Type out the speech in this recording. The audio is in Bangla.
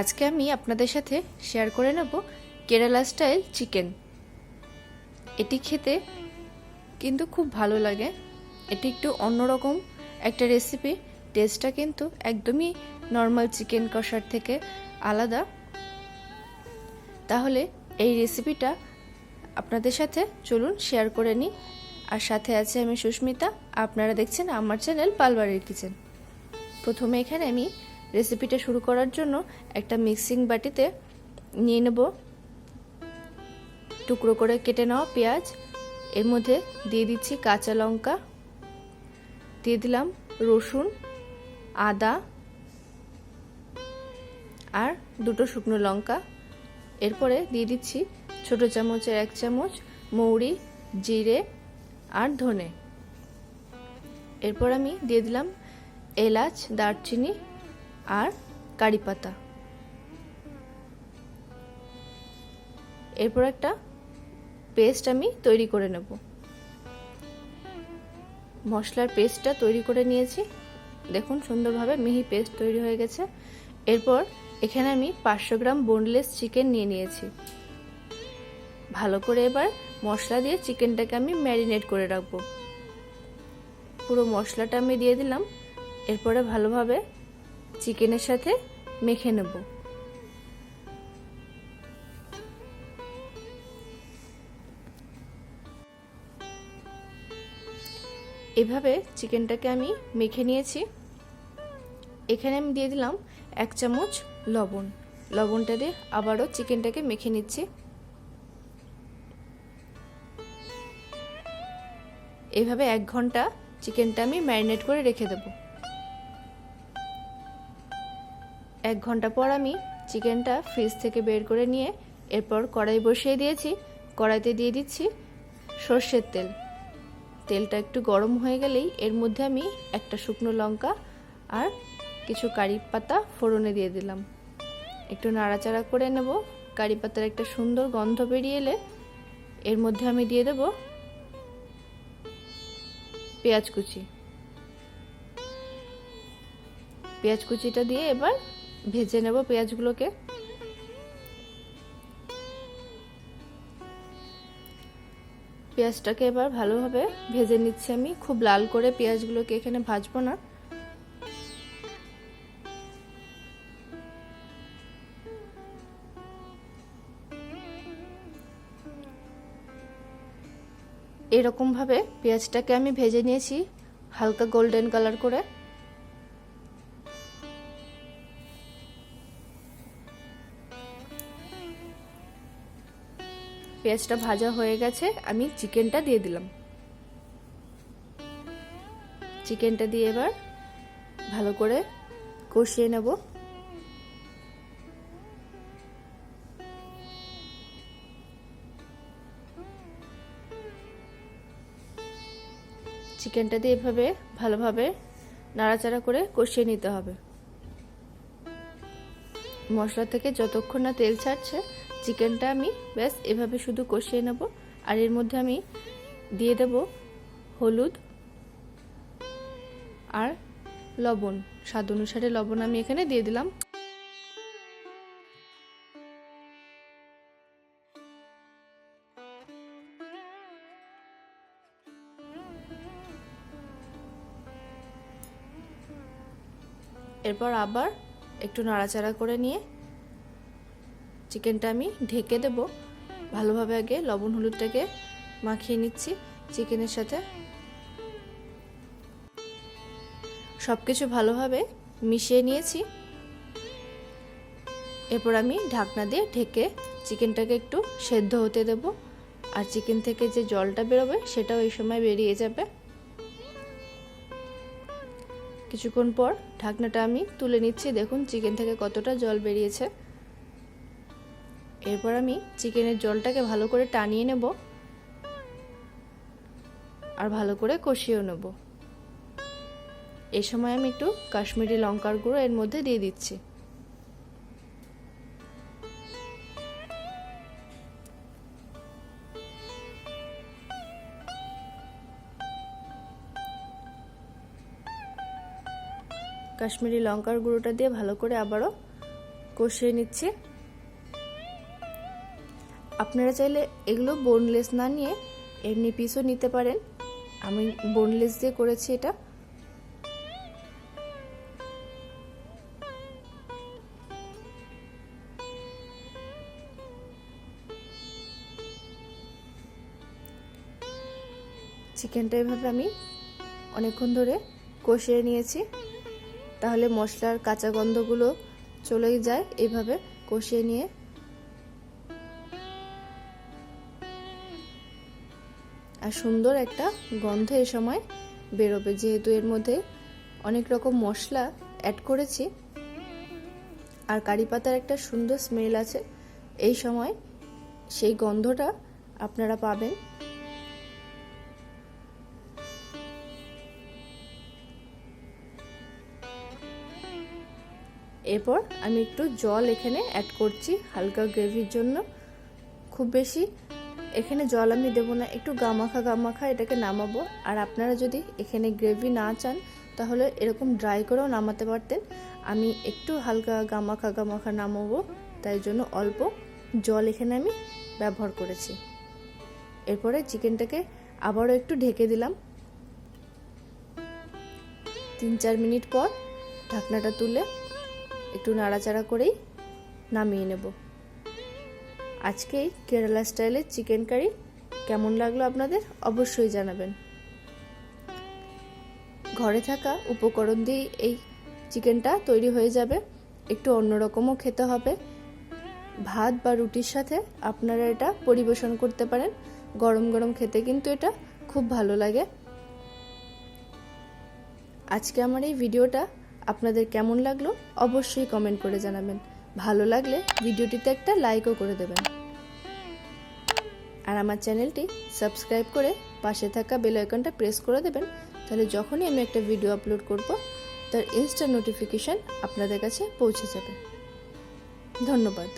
আজকে আমি আপনাদের সাথে শেয়ার করে নেব কেরালা স্টাইল চিকেন এটি খেতে কিন্তু খুব ভালো লাগে। এটি একটু অন্যরকম একটা রেসিপি টেস্টটা কিন্তু একদমই নর্মাল চিকেন কষার থেকে আলাদা। তাহলে এই রেসিপিটা আপনাদের সাথে চলুন শেয়ার করে নিই। আর সাথে আছে আমি সুস্মিতা। আপনারা দেখছেন আমার চ্যানেল পালবাড়ির কিচেন প্রথমে এখানে আমি রেসিপিটা শুরু করার জন্য একটা মিক্সিং বাটিতে নিয়ে নেব। টুকরো করে কেটে নেওয়া পেঁয়াজ। এর মধ্যে দিয়ে দিচ্ছি কাঁচা লঙ্কা। দিয়ে দিলাম রসুন, আদা আর দুটো শুকনো লঙ্কা। এরপরে দিয়ে দিচ্ছি ছোট চামচের এক চামচ মৌরি, জিরে আর ধনে। এরপর আমি দিয়ে দিলাম এলাচ, দারচিনি আর কারি পাতা। এরপর একটা পেস্ট আমি তৈরি করে নেব। মশলার পেস্টটা তৈরি করে নিয়েছি। দেখুন সুন্দরভাবে মিহি পেস্ট তৈরি হয়ে গেছে। এরপর এখানে আমি পাঁচশো গ্রাম বোনলেস চিকেন নিয়ে নিয়েছি। ভালো করে এবার মশলা দিয়ে চিকেনটাকে আমি ম্যারিনেট করে রাখব। পুরো মশলাটা আমি দিয়ে দিলাম। এরপরে ভালোভাবে চিকেনের সাথে মেখে নেব। এভাবে চিকেনটাকে আমি মেখে নিয়েছি। এখানে আমি দিয়ে দিলাম এক চামচ লবণ। লবণটা দিয়ে আবারও চিকেনটাকে মেখে নিচ্ছি। এভাবে এক ঘণ্টা চিকেনটা আমি ম্যারিনেট করে রেখে দেব। এক ঘণ্টা পর আমি চিকেনটা ফ্রিজ থেকে বের করে নিয়ে এরপর কড়াই বসিয়ে দিয়েছি। কড়াইতে দিয়ে দিচ্ছি সর্ষের তেল। তেলটা একটু গরম হয়ে গেলেই এর মধ্যে আমি একটা শুকনো লঙ্কা আর কিছু কারি পাতা ফোড়নে দিয়ে দিলাম। একটু নাড়াচাড়া করে নেব। কারি পাতার একটা সুন্দর গন্ধ বেরিয়ে এলে এর মধ্যে আমি দিয়ে দেব পেঁয়াজ কুচি। পেঁয়াজ কুচিটা দিয়ে এবার ভেজে নেব পেঁয়াজগুলোকে। পেঁয়াজটাকে এবার ভালোভাবে ভেজে নিচ্ছি আমি। খুব লাল করে পেঁয়াজগুলোকে এখানে ভাজবো না। এরকমভাবে পেঁয়াজটাকে আমি ভেজে নিয়েছি হালকা গোল্ডেন কালার করে। পেঁয়াজটা ভাজা হয়ে গেছে, আমি চিকেনটা দিয়ে দিলাম। চিকেনটা দিয়ে এবার ভালো করে কষিয়ে নেব। চিকেনটা দিয়ে এভাবে ভালোভাবে নাড়াচাড়া করে কষিয়ে নিতে হবে। মশলা থেকে যতক্ষণ না তেল ছাড়ছে চিকেনটা আমি ব্যাস এভাবে শুধু কষিয়ে নেব। আর এর মধ্যে আমি দিয়ে দেব হলুদ আর লবণ। স্বাদ অনুসারে লবণ আমি এখানে দিয়ে দিলাম। এরপর আবার একটু নাড়াচাড়া করে নিয়ে চিকেনটা আমি ঢেকে দেব। ভালোভাবে আগে লবণ হলুদটাকে মাখিয়ে নিচ্ছি চিকেনের সাথে। সব কিছু ভালোভাবে মিশিয়ে নিয়েছি। এরপর আমি ঢাকনা দিয়ে ঢেকে চিকেনটাকে একটু সেদ্ধ হতে দেব। আর চিকেন থেকে যে জলটা বেরোবে সেটাও এই সময় বেরিয়ে যাবে। কিছুক্ষণ পর ঢাকনাটা আমি তুলে নিচ্ছি। দেখুন চিকেন থেকে কতটা জল বেরিয়েছে। এরপর আমি চিকেনের জলটাকে ভালো করে টানিয়ে নেব আর ভালো করে কষিয়েও নেব। এ সময় আমি একটু কাশ্মীরি লঙ্কার গুঁড়ো এর মধ্যে দিয়ে দিচ্ছি। কাশ্মীরি লঙ্কার গুঁড়োটা দিয়ে ভালো করে আবারও কষিয়ে নিচ্ছি। আপনারা চাইলে এগুলো বোনলেস না নিয়ে এমনি পিসও নিতে পারেন। আমি বোনলেস দিয়ে করেছি এটা। চিকেনটা এভাবে আমি অনেকক্ষণ ধরে কষিয়ে নিয়েছি। তাহলে মশলার কাঁচা গন্ধগুলো চলেই যায় এইভাবে কষিয়ে নিয়ে। আর সুন্দর একটা গন্ধ এ সময় বেরোবে। যেহেতু এর মধ্যে অনেক রকম মশলা অ্যাড করেছি, আর কারি পাতার একটা সুন্দর স্মেল আছে, এই সময় সেই গন্ধটা আপনারা পাবেন। এরপর আমি একটু জল এখানে অ্যাড করছি হালকা গ্রেভির জন্য। খুব বেশি এখানে জল আমি দেবো না, একটু গামাখা গামাখা এটাকে নামাবো। আর আপনারা যদি এখানে গ্রেভি না চান, তাহলে এরকম ড্রাই করেও নামাতে পারতেন। আমি একটু হালকা গামাখা গামাখা নামাবো, তাই জন্য অল্প জল এখানে আমি ব্যবহার করেছি। এরপরে চিকেনটাকে আবারও একটু ঢেকে দিলাম। তিন চার মিনিট পর ঢাকনাটা তুলে একটু নাড়াচাড়া করেই নামিয়ে নেব। আজকে কেরালা স্টাইলের চিকেন কারি কেমন লাগল আপনাদের অবশ্যই জানাবেন। ঘরে থাকা উপকরণ দিয়েই এই চিকেনটা তৈরি হয়ে যাবে। একটু অন্যরকমও খেতে হবে। ভাত বা রুটির সাথে আপনারা এটা পরিবেশন করতে পারেন। গরম গরম খেতে কিন্তু এটা খুব ভালো লাগে। আজকে আমার এই ভিডিওটা আপনাদের কেমন লাগল অবশ্যই কমেন্ট করে জানাবেন। ভালো লাগলে ভিডিওটিতে একটা লাইকও করে দেবেন। আর আমার চ্যানেলটি সাবস্ক্রাইব করে পাশে থাকা বেল আইকনটা প্রেস করে দেবেন, তাহলে যখনই আমি একটা ভিডিও আপলোড করব, তার ইনস্টা নোটিফিকেশান আপনাদের কাছে পৌঁছে যাবে। ধন্যবাদ।